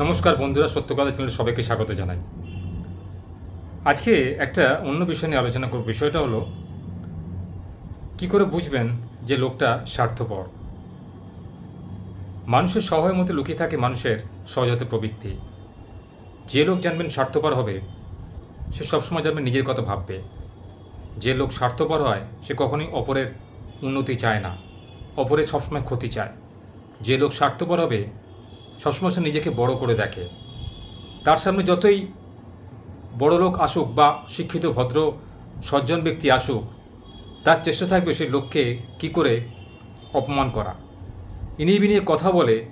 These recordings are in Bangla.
নমস্কার বন্ধুরা সত্য কথা চ্যানেলে সবাইকে স্বাগত জানাই। আজকে একটা অন্য বিষয় নিয়ে আলোচনা করব। বিষয়টা হলো, কি করে বুঝবেন যে লোকটা স্বার্থপর? মানুষের স্বভাবের মধ্যে লুকিয়ে থাকে মানুষের সহজাত প্রবৃত্তি। যে লোক জানবেন স্বার্থপর হবে, সে সবসময় জানবেন নিজের কথা ভাববে। যে লোক স্বার্থপর হয়, সে কখনোই অপরের উন্নতি চায় না। অপরের সবসময় ক্ষতি চায়। যে লোক স্বার্থপর হবে সবসময় সে নিজেকে বড় করে দেখে। তার সামনে যতই বড় লোক আসুক বা শিক্ষিত, ভদ্র, সজ্জন ব্যক্তি আসুক, তার চেষ্টা থাকবে সেই লোককে কি করে অপমান করা। ইনিয়ে বিনিয়ে কথা বলে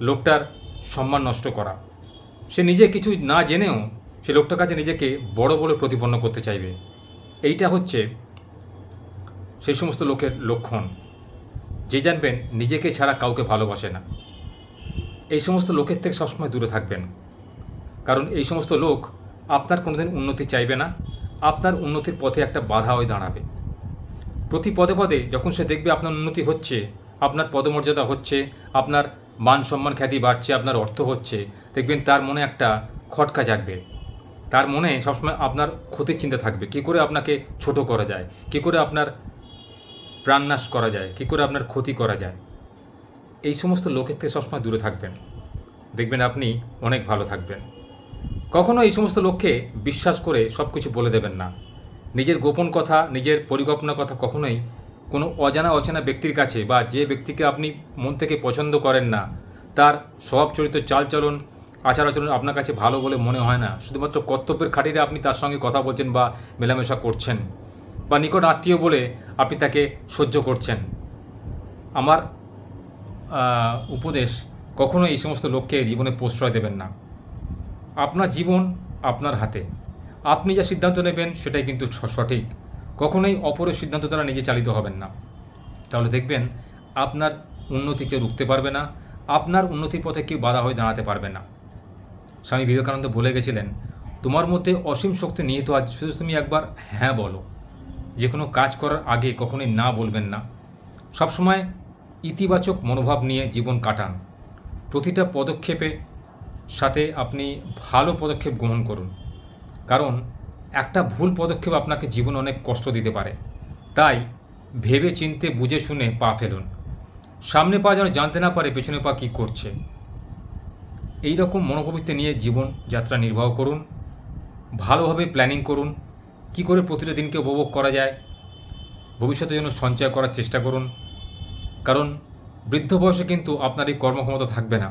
লোকটার সম্মান নষ্ট করা। সে নিজে কিছু না জেনেও সে লোকটার কাছে নিজেকে বড় বলে প্রতিপন্ন করতে চাইবে। এইটা হচ্ছে সেই সমস্ত লোকের লক্ষণ। যে জানবেন নিজেকে ছাড়া কাউকে ভালোবাসে না। এই সমস্ত লোকের থেকে সবসময় দূরে থাকবেন। কারণ এই সমস্ত লোক আপনার কোনোদিন উন্নতি চাইবে না, আপনার উন্নতির পথে একটা বাধা হয়ে দাঁড়াবে। প্রতি পদে পদে যখন সে দেখবে আপনার উন্নতি হচ্ছে, আপনার পদমর্যাদা হচ্ছে, আপনার মান সম্মান খ্যাতি বাড়ছে, আপনার অর্থ হচ্ছে, দেখবেন তার মনে একটা খটকা জাগবে। তার মনে সবসময় আপনার ক্ষতির চিন্তা থাকবে। কী করে আপনাকে ছোট করা যায়? কী করে আপনার প্রাণনাশ করা যায়? কী করে আপনার ক্ষতি করা যায়? এই সমস্ত লোকের থেকে সবসময় দূরে থাকবেন। দেখবেন আপনি অনেক ভালো থাকবেন। কখনো এই সমস্ত লোককে বিশ্বাস করে সব কিছু বলে দেবেন না। নিজের গোপন কথা, নিজের পরিকল্পনা কথা কখনোই কোনো অজানা অচেনা ব্যক্তির কাছে বা যে ব্যক্তিকে আপনি মন থেকে পছন্দ করেন না, তার স্বভাব চরিত্র চালচলন আচার আচরণ আপনার কাছে ভালো বলে মনে হয় না। শুধুমাত্র কর্তব্যের খাতিরে আপনি তার সঙ্গে কথা বলছেন বা মেলামেশা করছেন বা নিকট আত্মীয় বলে আপনি তাকে সহ্য করছেন। আমার উপদেশ কখনো এই সমস্ত লোককে জীবনে প্রশ্রয় দেবেন না। আপনার জীবন আপনার হাতে। আপনি যা সিদ্ধান্ত নেবেন সেটাই কিন্তু সঠিক। কখনোই অপরের সিদ্ধান্ত দ্বারা নিজে চালিত হবেন না। তাহলে দেখবেন আপনার উন্নতি কেউ রুখতে পারবে না, আপনার উন্নতির পথে কেউ বাধা হয়ে দাঁড়াতে পারবে না। স্বামী বিবেকানন্দ বলে গেছিলেন, তোমার মধ্যে অসীম শক্তি নিহিত আজ শুধু তুমি একবার হ্যাঁ বলো। যে কোনো কাজ করার আগে কখনোই না বলবেন না। সবসময় ইতিবাচক মনোভাব নিয়ে জীবন কাটান। প্রতিটা পদক্ষেপে সাথে আপনি ভালো পদক্ষেপ গ্রহণ করুন। কারণ, একটা ভুল পদক্ষেপ আপনাকে জীবনে অনেক কষ্ট দিতে পারে। তাই ভেবে চিনতে, বুঝে শুনে পা ফেলুন। সামনে পা যেন জানতে না পারে পেছনে পা কী করছে। এই রকম মনোভাবিত্তি নিয়ে জীবন যাত্রা নির্বাহ করুন। ভালোভাবে প্ল্যানিং করুন। কি করে প্রতিটা দিনকে উপভোগ করা যায়। ভবিষ্যতের জন্য সঞ্চয় করার চেষ্টা করুন। কারণ বৃদ্ধ বয়সে কিন্তু আপনার এই কর্মক্ষমতা থাকবে না।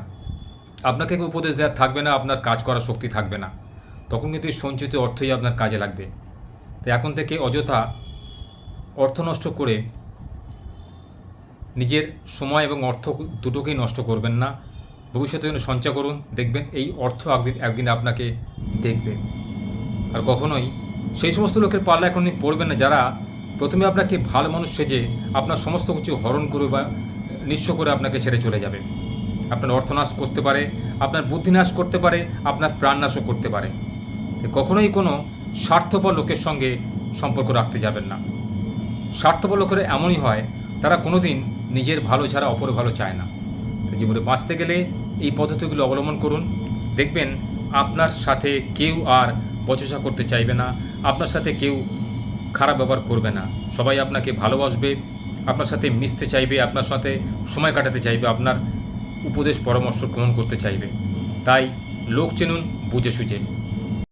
আপনাকে উপদেশ দেওয়ার থাকবে না, আপনার কাজ করার শক্তি থাকবে না। তখন কিন্তু এই সঞ্চিত অর্থই আপনার কাজে লাগবে। তো এখন থেকে অযথা অর্থ নষ্ট করে নিজের সময় এবং অর্থ দুটোকেই নষ্ট করবেন না। ভবিষ্যতের জন্য সঞ্চয় করুন, দেখবেন এই অর্থ একদিন একদিন আপনাকে দেখবে। আর কখনোই সেই সমস্ত লোকের পাল্লা এখন পড়বেন না যারা প্রথমে আপনাকে ভালো মানুষ সেজে আপনার সমস্ত কিছু হরণ করে বা নিঃস্ব করে আপনাকে ছেড়ে চলে যাবে। আপনার অর্থনাশ করতে পারে, আপনার বুদ্ধিনাশ করতে পারে, আপনার প্রাণনাশও করতে পারে। কখনোই কোনো স্বার্থপর লোকের সঙ্গে সম্পর্ক রাখতে যাবেন না। স্বার্থপর লোকেরা এমনই হয়, তারা কোনোদিন নিজের ভালো ছাড়া অপর ভালো চায় না। জীবনে বাঁচতে গেলে এই পদ্ধতিগুলো অবলম্বন করুন। দেখবেন আপনার সাথে কেউ আর বচসা করতে চাইবে না, আপনার সাথে কেউ খারাপ ব্যবহার করবে না। সবাই আপনাকে ভালোবাসবে, আপনার সাথে মিশতে চাইবে, আপনার সাথে সময় কাটাতে চাইবে, আপনার উপদেশ পরামর্শ গ্রহণ করতে চাইবে। তাই লোক চেনুন, বুঝে সুঝে।